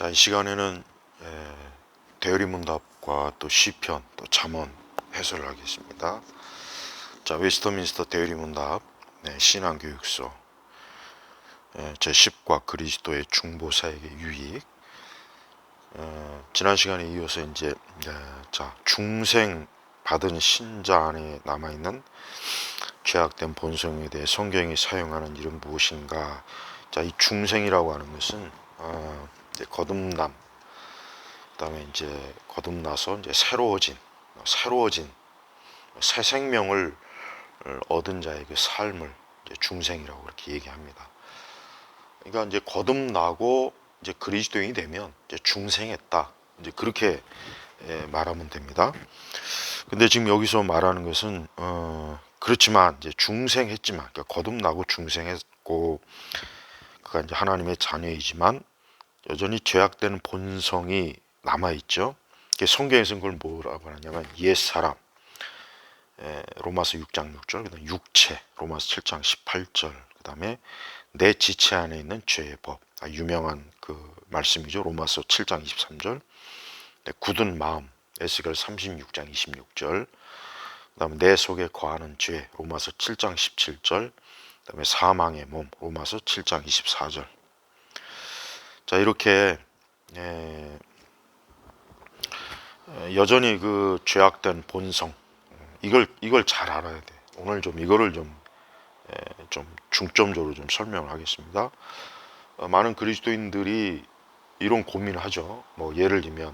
자, 이 시간에는 에, 대리문답과 또 시편, 또 잠언 해설을 하겠습니다. 자, 웨스터민스터 대리문답 네, 신앙교육서 에, 제 10과 그리스도의 중보사에게 유익 어, 지난 시간에 이어서 이제 에, 자 중생 받은 신자 안에 남아 있는 죄악된 본성에 대해 성경이 사용하는 이름 무엇인가? 자, 이 중생이라고 하는 것은 어, 이제 거듭남, 그다음에 이제 거듭나서 이제 새로워진, 어, 새로워진 새 생명을 얻은 자의 그 삶을 중생이라고 그렇게 얘기합니다. 그러니까 이제 거듭나고 이제 그리스도인이 되면 이제 중생했다. 이제 그렇게 예, 말하면 됩니다. 근데 지금 여기서 말하는 것은 어, 그렇지만 이제 중생했지만 그러니까 거듭나고 중생했고 그가 이제 하나님의 자녀이지만 여전히 죄악되는 본성이 남아 있죠. 성경에서는 그걸 뭐라고 하냐면 옛 사람. 에, 로마서 6장 6절 그다음 육체 로마서 7장 18절 그다음에 내 지체 안에 있는 죄의 법. 아, 유명한 그 말씀이죠. 로마서 7장 23절. 네, 굳은 마음. 에스겔 36장 26절. 그다음에 내 속에 거하는 죄. 로마서 7장 17절. 그다음에 사망의 몸. 로마서 7장 24절 자 이렇게 예, 여전히 그 죄악된 본성 이걸 이걸 잘 알아야 돼 오늘 좀 이거를 좀 예, 좀 중점적으로 좀 설명을 하겠습니다. 어, 많은 그리스도인들이 이런 고민을 하죠. 뭐 예를 들면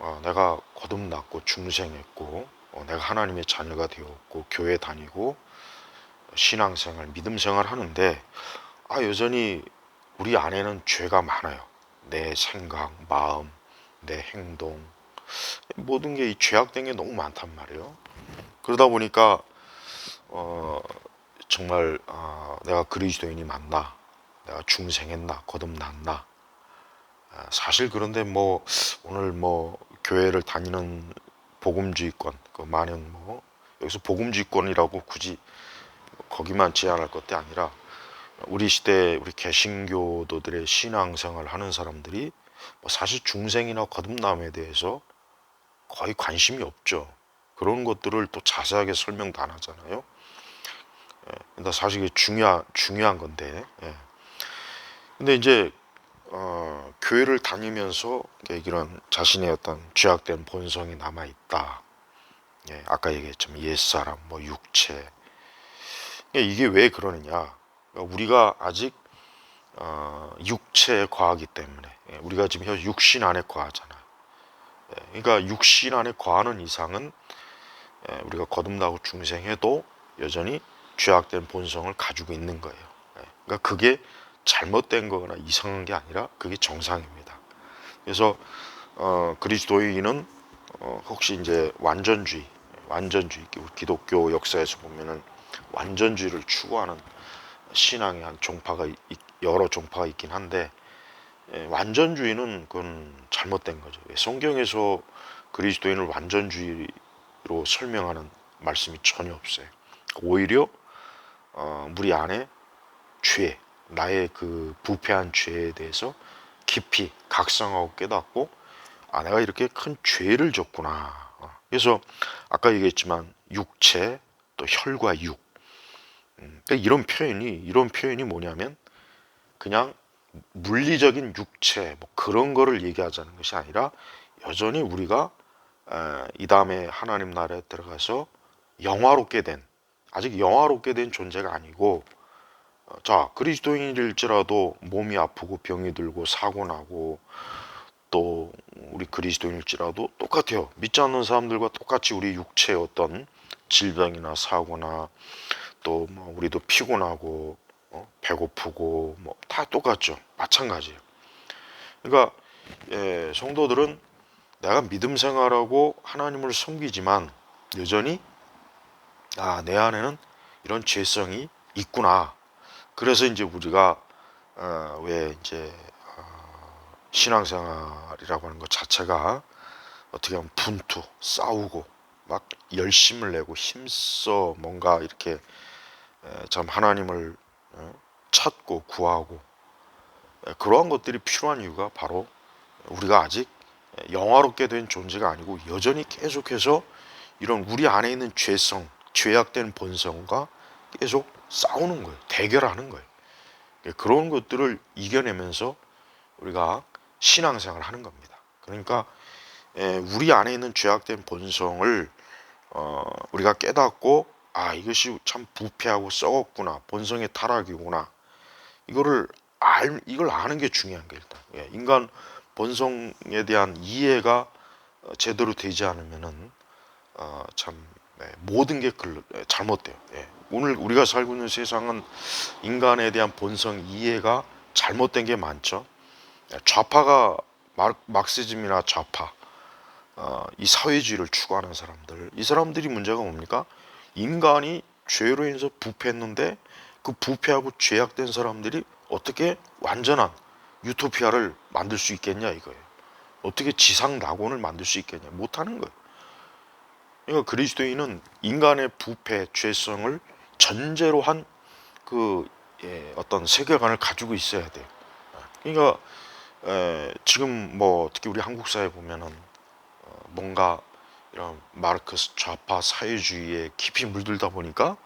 어, 내가 거듭났고 중생했고 어, 내가 하나님의 자녀가 되었고 교회 다니고 신앙생활, 믿음생활 하는데 아 여전히 우리 안에는 죄가 많아요. 내 생각, 마음, 내 행동 모든 게 이 죄악된 게 너무 많단 말이에요. 그러다 보니까 어, 정말 어, 내가 그리스도인이 맞나, 내가 중생했나, 거듭났나. 아, 사실 그런데 뭐 오늘 뭐 교회를 다니는 복음주의권, 그 많은 뭐 여기서 복음주의권이라고 굳이 거기만 제한할 것이 아니라 우리 시대 우리 개신교도들의 신앙생활 하는 사람들이 뭐 사실 중생이나 거듭남에 대해서 거의 관심이 없죠. 그런 것들을 또 자세하게 설명도 안 하잖아요. 예, 근데 사실 이게 중요한 중요한 건데. 예. 근데 이제 어, 교회를 다니면서 이런 자신의 어떤 죄악된 본성이 남아 있다. 예, 아까 얘기했지만 옛 사람, 뭐 육체. 예, 이게 왜 그러느냐? 그러니까 우리가 아직 어, 육체에 과하기 때문에 예, 우리가 지금 현 육신 안에 과하잖아. 예, 그러니까 육신 안에 과하는 이상은 예, 우리가 거듭나고 중생해도 여전히 죄악된 본성을 가지고 있는 거예요. 예, 그러니까 그게 잘못된 거거나 이상한 게 아니라 그게 정상입니다. 그래서 어, 그리스도인은 어, 혹시 이제 완전주의, 완전주의, 기독교 역사에서 보면은 완전주의를 추구하는 신앙의 한 종파가 여러 종파가 있긴 한데 예, 완전주의는 그건 잘못된 거죠. 예, 성경에서 그리스도인을 완전주의로 설명하는 말씀이 전혀 없어요. 오히려 어, 우리 안에 죄, 나의 그 부패한 죄에 대해서 깊이 각성하고 깨닫고 아 내가 이렇게 큰 죄를 졌구나. 어, 그래서 아까 얘기했지만 육체 또 혈과 육 음, 그러니까 이런 표현이 이런 표현이 뭐냐면 그냥 물리적인 육체 뭐 그런 거를 얘기하자는 것이 아니라 여전히 우리가 이 다음에 하나님 나라에 들어가서 영화롭게 된 아직 영화롭게 된 존재가 아니고 어, 자 그리스도인일지라도 몸이 아프고 병이 들고 사고 나고 또 우리 그리스도인일지라도 똑같아요. 믿지 않는 사람들과 똑같이 우리 육체의 어떤 질병이나 사고나 또 뭐 우리도 피곤하고 어? 배고프고 뭐 다 똑같죠 마찬가지예요 그러니까 예, 성도들은 내가 믿음 생활하고 하나님을 섬기지만 여전히 아 내 안에는 이런 죄성이 있구나 그래서 이제 우리가 어, 왜 이제 어, 신앙생활이라고 하는 것 자체가 어떻게 하면 분투, 싸우고 막 열심을 내고 힘써 뭔가 이렇게 에, 참 하나님을 어, 찾고 구하고 에, 그러한 것들이 필요한 이유가 바로 우리가 아직 영화롭게 된 존재가 아니고 여전히 계속해서 이런 우리 안에 있는 죄성, 죄악된 본성과 계속 싸우는 거예요. 대결하는 거예요. 그런 것들을 이겨내면서 우리가 신앙생활을 하는 겁니다. 그러니까 에, 우리 안에 있는 죄악된 본성을 어, 우리가 깨닫고 아 이것이 참 부패하고 썩었구나 본성의 타락이구나 이거를 알 이걸 아는 게 중요한 게 일단 예, 인간 본성에 대한 이해가 어, 제대로 되지 않으면은 어, 참 네, 모든 게 글, 예, 잘못돼요. 예. 오늘 우리가 살고 있는 세상은 인간에 대한 본성 이해가 잘못된 게 많죠. 예, 좌파가 막, 막시즘이나 좌파 어, 이 사회주의를 추구하는 사람들 이 사람들이 문제가 뭡니까? 인간이 죄로 인해서 부패했는데 그 부패하고 죄악된 사람들이 어떻게 완전한 유토피아를 만들 수 있겠냐 이거예요. 어떻게 지상 낙원을 만들 수 있겠냐 못하는 거예요. 그러니까 그리스도인은 인간의 부패, 죄성을 전제로 한그 예, 어떤 세계관을 가지고 있어야 돼요. 그러니까 에, 지금 뭐 특히 우리 한국 사회 보면은 어, 뭔가 이런 마르크스 좌파 사회주의에 깊이 물들다 보니까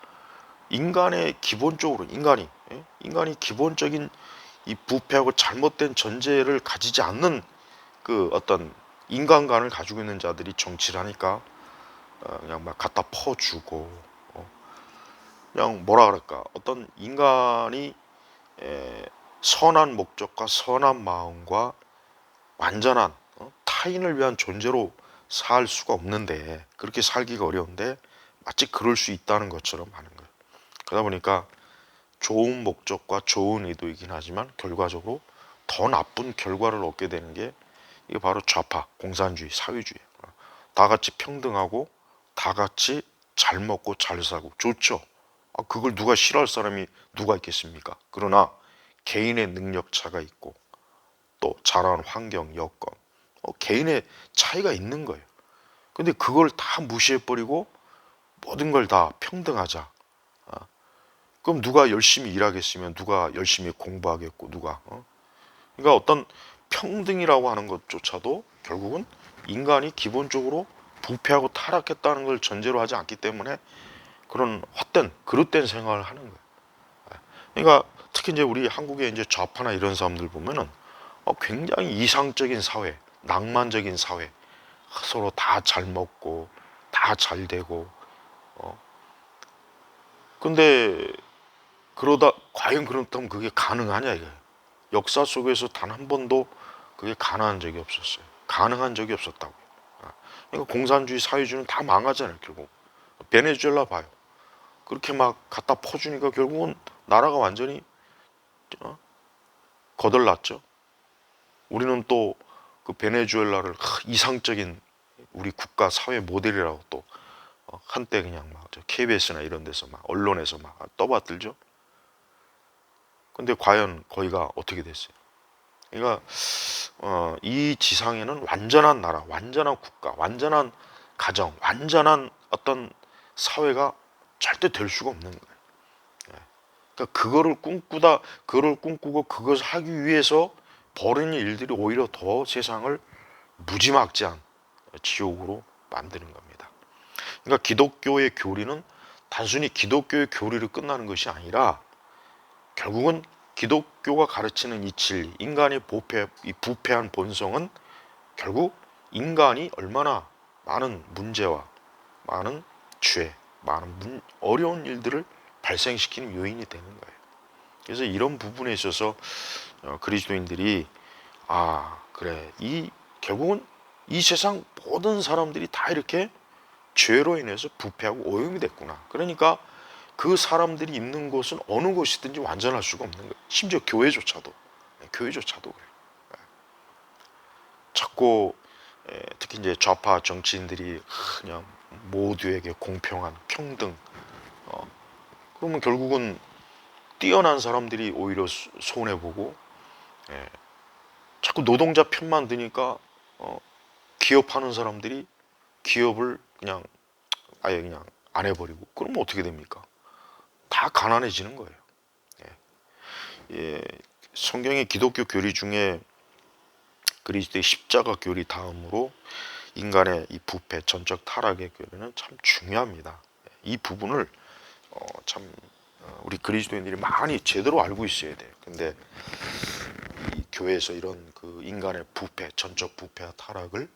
인간의 기본적으로 인간이 예? 인간이 기본적인 이 부패하고 잘못된 전제를 가지지 않는 그 어떤 인간관을 가지고 있는 자들이 정치를 하니까 어, 그냥 막 갖다 퍼주고 어, 그냥 뭐라 그럴까? 어떤 인간이 에, 선한 목적과 선한 마음과 완전한 어, 타인을 위한 존재로 살 수가 없는데 그렇게 살기가 어려운데 마치 그럴 수 있다는 것처럼 하는 거예요. 그러다 보니까 좋은 목적과 좋은 의도이긴 하지만 결과적으로 더 나쁜 결과를 얻게 되는 게 이게 바로 좌파, 공산주의, 사회주의예요. 다 같이 평등하고 다 같이 잘 먹고 잘 살고 좋죠. 아, 그걸 누가 싫어할 사람이 누가 있겠습니까? 그러나 개인의 능력 차가 있고 또 자라는 환경, 여건, 어, 개인의 차이가 있는 거예요. 근데 그걸 다 무시해버리고 모든 걸 다 평등하자. 아, 그럼 누가 열심히 일하겠으면 누가 열심히 공부하겠고 누가 어? 그러니까 어떤 평등이라고 하는 것조차도 결국은 인간이 기본적으로 부패하고 타락했다는 걸 전제로 하지 않기 때문에 그런 헛된 그릇된 생활을 하는 거예요. 그러니까 특히 이제 우리 한국의 이제 좌파나 이런 사람들 보면은 어, 굉장히 이상적인 사회, 낭만적인 사회, 서로 다 잘 먹고 다 잘 되고 어. 근데 그러다 과연 그렇다면 그게 가능하냐 이거예요. 역사 속에서 단 한 번도 그게 가능한 적이 없었어요. 가능한 적이 없었다고. 그러니까 공산주의 사회주의는 다 망하잖아요 결국. 베네수엘라 봐요. 그렇게 막 갖다 퍼주니까 결국은 나라가 완전히 어? 거덜났죠. 우리는 또 그 베네수엘라를 이상적인 우리 국가 사회 모델이라고 또 어, 한때 그냥 막 KBS나 이런 데서 막 언론에서 막 떠받들죠. 근데 과연 거기가 어떻게 됐어요? 그러니까 어, 이 지상에는 완전한 나라, 완전한 국가, 완전한 가정, 완전한 어떤 사회가 절대 될 수가 없는 거예요. 예. 그러니까 그거를 꿈꾸다, 그거를 꿈꾸고 그것을 하기 위해서 벌이는 일들이 오히려 더 세상을 무지막지한 지옥으로 만드는 겁니다. 그러니까 기독교의 교리는 단순히 기독교의 교리로 끝나는 것이 아니라 결국은 기독교가 가르치는 이 진리, 인간의 부패, 이 부패한 본성은 결국 인간이 얼마나 많은 문제와 많은 죄, 많은 문, 어려운 일들을 발생시키는 요인이 되는 거예요. 그래서 이런 부분에 있어서 어, 그리스도인들이 아 그래 이 결국은 이 세상 모든 사람들이 다 이렇게 죄로 인해서 부패하고 오염이 됐구나. 그러니까 그 사람들이 있는 곳은 어느 곳이든지 완전할 수가 없는 거예요. 심지어 교회조차도 네, 교회조차도 그래요. 네. 자꾸 특히 이제 좌파 정치인들이 그냥 모두에게 공평한 평등. 어, 그러면 결국은 뛰어난 사람들이 오히려 손해 보고 예, 자꾸 노동자 편만 드니까 어, 기업하는 사람들이 기업을 그냥 아예 그냥 안 해버리고 그러면 어떻게 됩니까? 다 가난해지는 거예요. 예. 예, 성경의 기독교 교리 중에 그 그리스도의 십자가 교리 다음으로 인간의 이 부패, 전적 타락의 교리는 참 중요합니다. 이 부분을 어, 참 어, 우리 그리스도인들이 많이 제대로 알고 있어야 돼요. 근데 이 교회에서 이런 그 인간의 부패, 전적 부패와 타락을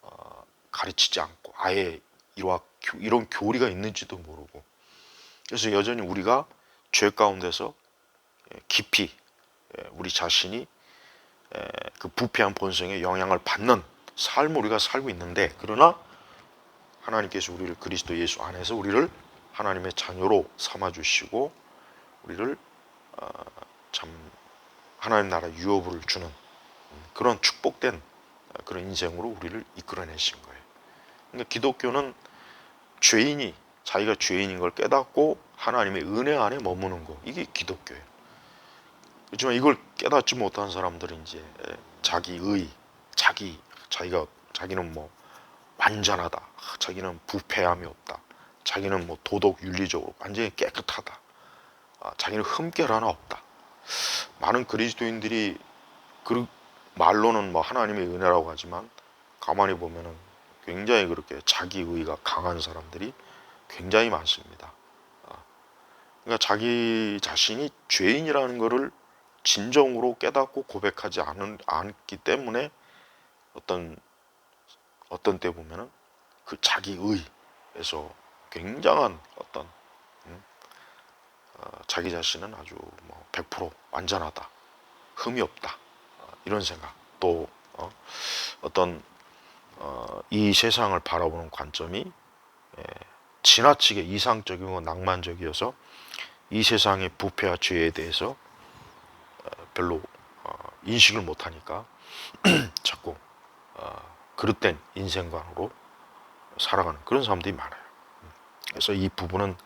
어, 가르치지 않고 아예 이와 교- 이런 교리가 있는지도 모르고. 그래서 여전히 우리가 죄 가운데서 예, 깊이 예, 우리 자신이 에, 그 부패한 본성의 영향을 받는 삶을 우리가 살고 있는데 그러나 하나님께서 우리를 그리스도 예수 안에서 우리를 하나님의 자녀로 삼아 주시고 우리를 어, 참 하나님 나라 유업을 주는 음, 그런 축복된 어, 그런 인생으로 우리를 이끌어내신 거예요. 그러니까 기독교는 죄인이 자기가 죄인인 걸 깨닫고 하나님의 은혜 안에 머무는 거 이게 기독교예요. 그렇지만 이걸 깨닫지 못한 사람들은 이제 자기 의, 자기 자기가 자기는 뭐 완전하다, 아, 자기는 부패함이 없다, 자기는 뭐 도덕 윤리적으로 완전히 깨끗하다, 아, 자기는 흠결 하나 없다. 많은 그리스도인들이 그 말로는 뭐 하나님의 은혜라고 하지만 가만히 보면은 굉장히 그렇게 자기 의가 강한 사람들이 굉장히 많습니다. 아, 그러니까 자기 자신이 죄인이라는 것을 진정으로 깨닫고 고백하지 않은, 않기 때문에 어떤 어떤 때 보면은 그 자기 의에서 굉장한 어떤 음, 어, 자기 자신은 아주 뭐 100% 완전하다, 흠이 없다 어, 이런 생각 또 어, 어떤 어, 이 세상을 바라보는 관점이 예, 지나치게 이상적이고 낭만적이어서 이 세상의 부패와 죄에 대해서 어, 별로 어, 인식을 못하니까 자꾸 어, 그릇된 인생관으로 살아가는 그런 사람들이 많아요. 그래서 이 부분은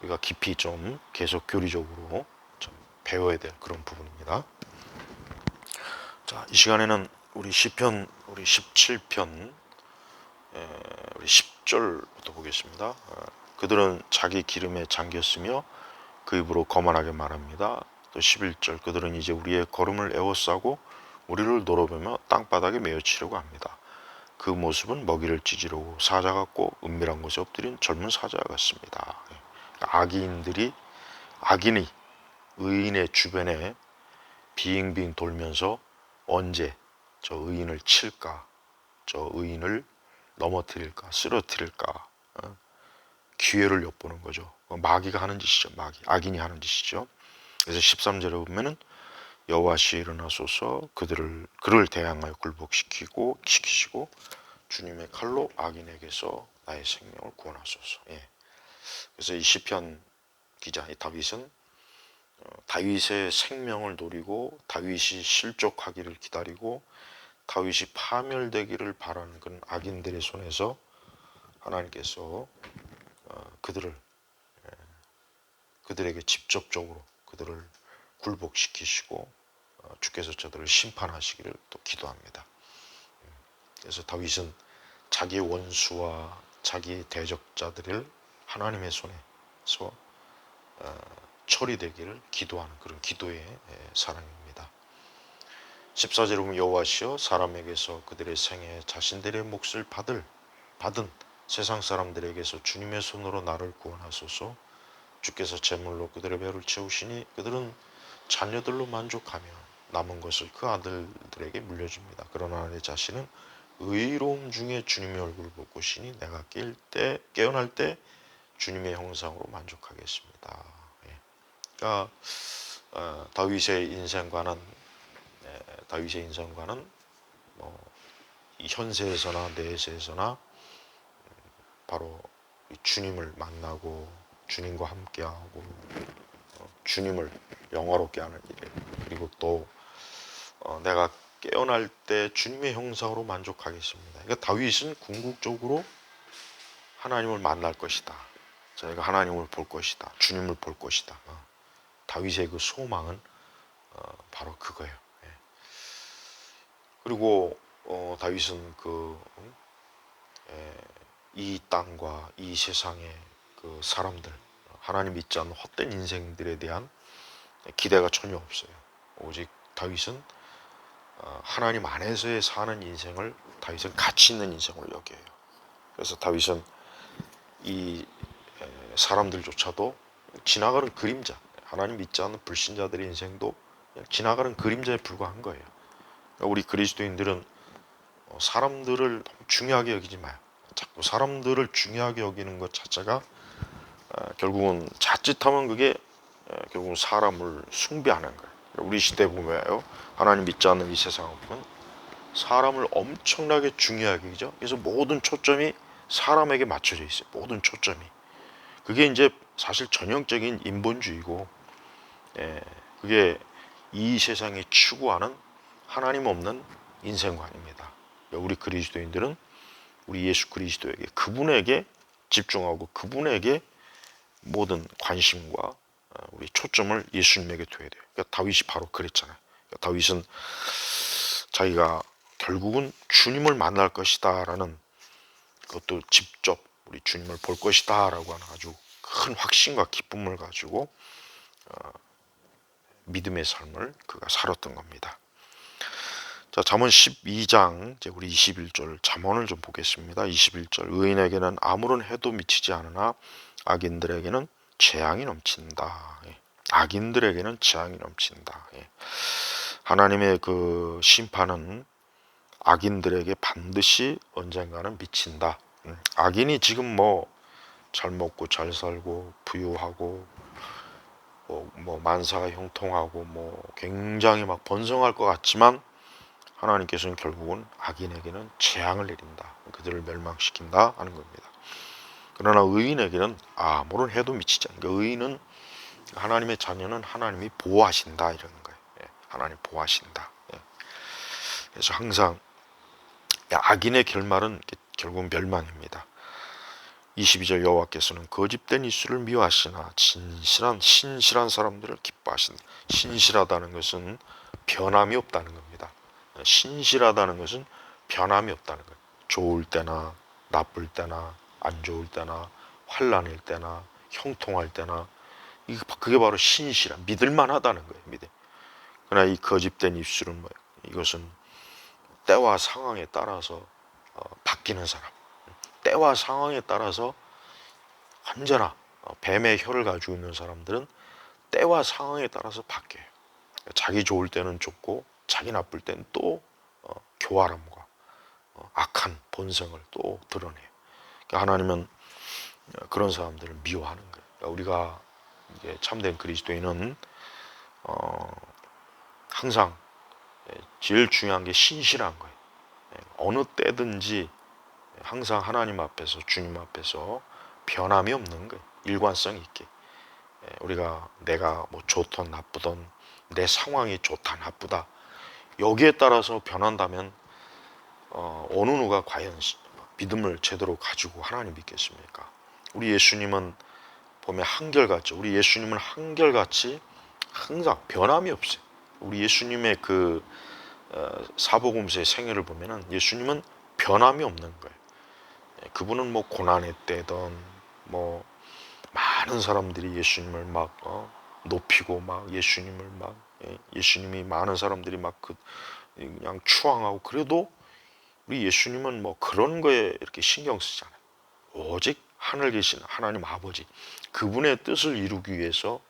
우리가 깊이 좀 계속 교리적으로 좀 배워야 될 그런 부분입니다. 자, 이 시간에는 우리 시편 우리 17편 에, 우리 10절부터 보겠습니다. 어, 그들은 자기 기름에 잠겼으며 그 입으로 거만하게 말합니다. 또 11절 그들은 이제 우리의 걸음을 에워싸고 우리를 노려보며 땅바닥에 메어치려고 합니다. 그 모습은 먹이를 찢으려고 사자 같고 은밀한 곳에 엎드린 젊은 사자 같습니다. 악인들이 악인이 의인의 주변에 빙빙 돌면서 언제 저 의인을 칠까, 저 의인을 넘어뜨릴까, 쓰러뜨릴까 어? 기회를 엿보는 거죠. 마귀가 하는 짓이죠. 마귀, 악인이 하는 짓이죠. 그래서 13절에 보면은 여호와시 일어나소서 그들을 그를 대항하여 굴복시키고 시키시고 주님의 칼로 악인에게서 나의 생명을 구원하소서. 예. 그래서 이 시편 기자 이 다윗은 어, 다윗의 생명을 노리고 다윗이 실족하기를 기다리고 다윗이 파멸되기를 바라는 그런 악인들의 손에서 하나님께서 어, 그들을 예, 그들에게 직접적으로 그들을 굴복시키시고 어, 주께서 저들을 심판하시기를 또 기도합니다. 음, 그래서 다윗은 자기 원수와 자기 대적자들을 하나님의 손에서 어, 처리되기를 기도하는 그런 기도의 예, 사람입니다. 14절에 보면 여호와시여 사람에게서 그들의 생에 자신들의 몫을 받을 받은 세상 사람들에게서 주님의 손으로 나를 구원하소서 주께서 제물로 그들의 배를 채우시니 그들은 자녀들로 만족하며 남은 것을 그 아들들에게 물려줍니다. 그러나 내 자신은 의로움 중에 주님의 얼굴을 볼 것이니 내가 깰 때 깨어날 때 주님의 형상으로 만족하겠습니다. 예. 그러니까 어, 다윗의 인생과는 예, 다윗의 인생과는 뭐, 이 현세에서나 내세에서나 음, 바로 이 주님을 만나고 주님과 함께하고 어, 주님을 영화롭게 하는 일 그리고 또 어, 내가 깨어날 때 주님의 형상으로 만족하겠습니다. 그러니까 다윗은 궁극적으로 하나님을 만날 것이다. 저희가 하나님을 볼 것이다. 주님을 볼 것이다. 어, 다윗의 그 소망은 어, 바로 그거예요. 예. 그리고 어, 다윗은 그 음, 에, 이 땅과 이 세상의 그 사람들 하나님 믿지 않는 헛된 인생들에 대한 기대가 전혀 없어요. 오직 다윗은 어, 하나님 안에서의 사는 인생을 다윗은 가치 있는 인생으로 여겨요. 그래서 다윗은 이 에, 사람들조차도 지나가는 그림자, 하나님 믿지 않는 불신자들의 인생도 지나가는 그림자에 불과한 거예요. 그러니까 우리 그리스도인들은 어, 사람들을 중요하게 여기지 마요. 자꾸 사람들을 중요하게 여기는 것 자체가 어, 결국은 자칫하면 그게 어, 결국은 사람을 숭배하는 거예요. 우리 시대 보면요, 하나님 믿지 않는 이 세상을 사람을 엄청나게 중요하게 여기죠. 그래서 모든 초점이 사람에게 맞춰져 있어요. 모든 초점이. 그게 이제 사실 전형적인 인본주의고, 예, 그게 이 세상이 추구하는 하나님 없는 인생관입니다. 우리 그리스도인들은 우리 예수 그리스도에게 그분에게 집중하고 그분에게 모든 관심과 어, 우리 초점을 예수님에게 둬야 돼요. 그러니까 다윗이 바로 그랬잖아요. 그러니까 다윗은 자기가 결국은 주님을 만날 것이다라는 그것도 직접 우리 주님을 볼 것이다라고 하는 아주 큰 확신과 기쁨을 가지고 어, 믿음의 삶을 그가 살았던 겁니다. 자, 잠언 12장 이제 우리 21절 잠언을 좀 보겠습니다. 21절 의인에게는 아무런 해도 미치지 않으나 악인들에게는 재앙이 넘친다. 예. 악인들에게는 재앙이 넘친다. 예. 하나님의 그 심판은 악인들에게 반드시 언젠가는 미친다. 음, 악인이 지금 뭐 잘 먹고 잘 살고 부유하고 뭐, 뭐 만사가 형통하고 뭐 굉장히 막 번성할 것 같지만 하나님께서는 결국은 악인에게는 재앙을 내린다. 그들을 멸망시킨다 하는 겁니다. 그러나 의인에게는 아무런 해도 미치지 않는 그러니까 의인은 하나님의 자녀는 하나님이 보호하신다 이러는 거예요. 예, 하나님 보호하신다. 예. 그래서 항상 악인의 결말은 결국 멸망입니다. 22절 여호와께서는 거짓된 이수를 미워하시나 진실한 신실한 사람들을 기뻐하신다. 신실하다는 것은 변함이 없다는 겁니다. 신실하다는 것은 변함이 없다는 거예요. 좋을 때나 나쁠 때나 안 좋을 때나 환란일 때나 형통할 때나 그게 바로 신실한 믿을만하다는 거예요. 믿음. 그러나 이 거짓된 입술은 뭐 이것은 때와 상황에 따라서 어, 바뀌는 사람. 때와 상황에 따라서 언제나 어, 뱀의 혀를 가지고 있는 사람들은 때와 상황에 따라서 바뀌어요. 자기 좋을 때는 좋고 자기 나쁠 때는 또 어, 교활함과 어, 악한 본성을 또 드러내요. 그러니까 하나님은 그런 사람들을 미워하는 거예요. 그러니까 우리가 참된 그리스도인은 어, 항상 제일 중요한 게 신실한 거예요. 어느 때든지 항상 하나님 앞에서 주님 앞에서 변함이 없는 거예요. 일관성 있게. 우리가 내가 뭐 좋던 나쁘던 내 상황이 좋다 나쁘다 여기에 따라서 변한다면 어, 어느 누가 과연 믿음을 제대로 가지고 하나님 믿겠습니까? 우리 예수님은 보면 한결같죠. 우리 예수님은 한결같이 항상 변함이 없어요. 우리 예수님의 그 어, 사복음서의 생애를 보면은 예수님은 변함이 없는 거예요. 예, 그분은 뭐 고난의 때든 뭐 많은 사람들이 예수님을 막 어, 높이고 막 예수님을 막 예, 수님이 많은 사람들이 막그 그냥 추앙하고 그래도 우리 예수님은 뭐 그런 거에 이렇게 신경 쓰잖아요. 오직 하늘 계신 하나님 아버지 그분의 뜻을 이루기 위해서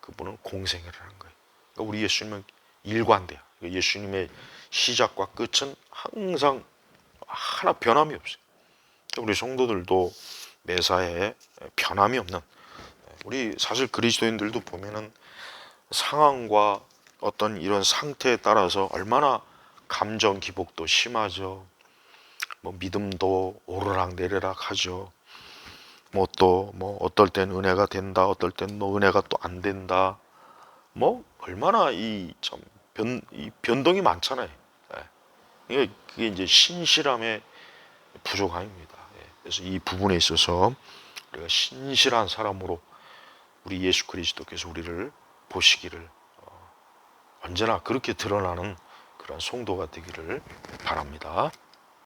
그분은 공생을 하는 거예요. 그러니까 우리 예수님은 일관돼요. 예수님의 시작과 끝은 항상 하나 변함이 없어요. 우리 성도들도 매사에 변함이 없는 우리 사실 그리스도인들도 보면은 상황과 어떤 이런 상태에 따라서 얼마나 감정 기복도 심하죠. 뭐 믿음도 오르락 내리락 하죠. 뭐 또뭐 뭐 어떨 땐 은혜가 된다, 어떨 땐 뭐 은혜가 또 안 된다. 뭐 얼마나 이참 변, 이 변동이 많잖아요. 예. 그게 이제 신실함의 부족함입니다. 예. 그래서 이 부분에 있어서 우리가 신실한 사람으로 우리 예수 그리스도께서 우리를 보시기를 어, 언제나 그렇게 드러나는 그런 송도가 되기를 바랍니다.